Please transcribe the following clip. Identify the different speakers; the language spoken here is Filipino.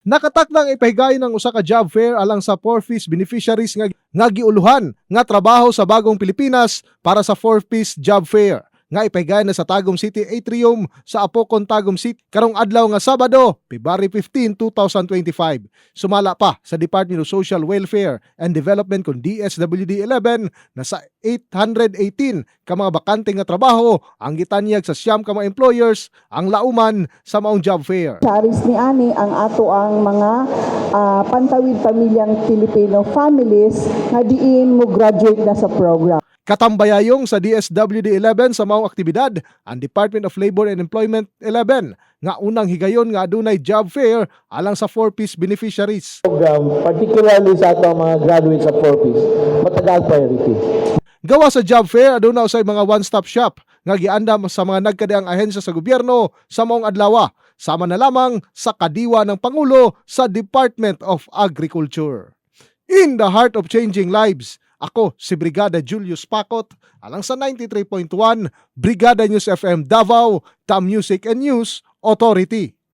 Speaker 1: Nakatakdang ipahigayon ng usa ka job fair alang sa four-piece beneficiaries nga, nga giuluhan nga trabaho sa bagong Pilipinas para sa four-piece job fair nga ipahigayon na sa Tagum City Atrium sa Apocon Tagum City karong adlaw nga Sabado, February 15, 2025. Sumala pa sa Department of Social Welfare and Development kung DSWD 11 na sa 818 ka mga bakante nga trabaho ang gitanyag sa siyam ka mga employers ang lauman sa maong job fair.
Speaker 2: Charis ni Ani ang ato ang mga ah, pantawid pamilyang Filipino families nga diin mo graduate na sa program.
Speaker 1: Katambayayong sa DSWD 11 sa maong aktibidad ang Department of Labor and Employment 11 nga unang higayon nga adunay job fair alang sa four-piece beneficiaries.
Speaker 3: program, particularly sa ato mga graduates sa 4Ps, matagal priority.
Speaker 1: Gawa sa job fair aduna usay mga one-stop shop nga giandam sa mga nagkadeang ahensya sa gobyerno sa maong adlaw sama na lamang sa kadiwa ng pangulo sa Department of Agriculture. In the heart of changing lives, ako si Brigada Julius Pakot alang sa 93.1 Brigada News FM Davao, The Music and News Authority.